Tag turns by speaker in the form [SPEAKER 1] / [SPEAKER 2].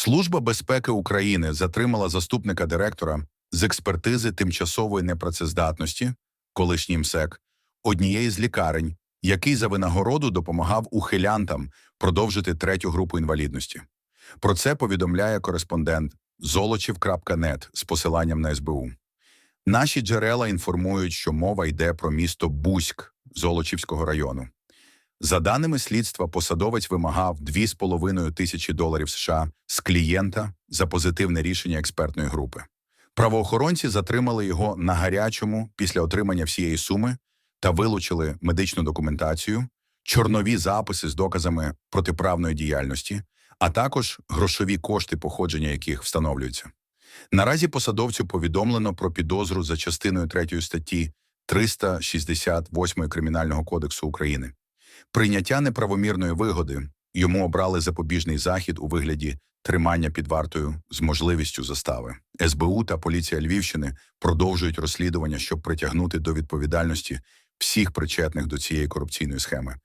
[SPEAKER 1] Служба безпеки України затримала заступника директора з експертизи тимчасової непрацездатності, колишній МСЕК, однієї з лікарень, який за винагороду допомагав ухилянтам продовжити третю групу інвалідності. Про це повідомляє кореспондент золочів.нет з посиланням на СБУ. Наші джерела інформують, що мова йде про місто Бузьк Золочівського району. За даними слідства, посадовець вимагав 2,5 тисячі доларів США з клієнта за позитивне рішення експертної групи. Правоохоронці затримали його на гарячому після отримання всієї суми та вилучили медичну документацію, чорнові записи з доказами протиправної діяльності, а також грошові кошти, походження яких встановлюються. Наразі посадовцю повідомлено про підозру за частиною 3 статті 368 Кримінального кодексу України. Прийняття неправомірної вигоди йому обрали запобіжний захід у вигляді тримання під вартою з можливістю застави. СБУ та поліція Львівщини продовжують розслідування, щоб притягнути до відповідальності всіх причетних до цієї корупційної схеми.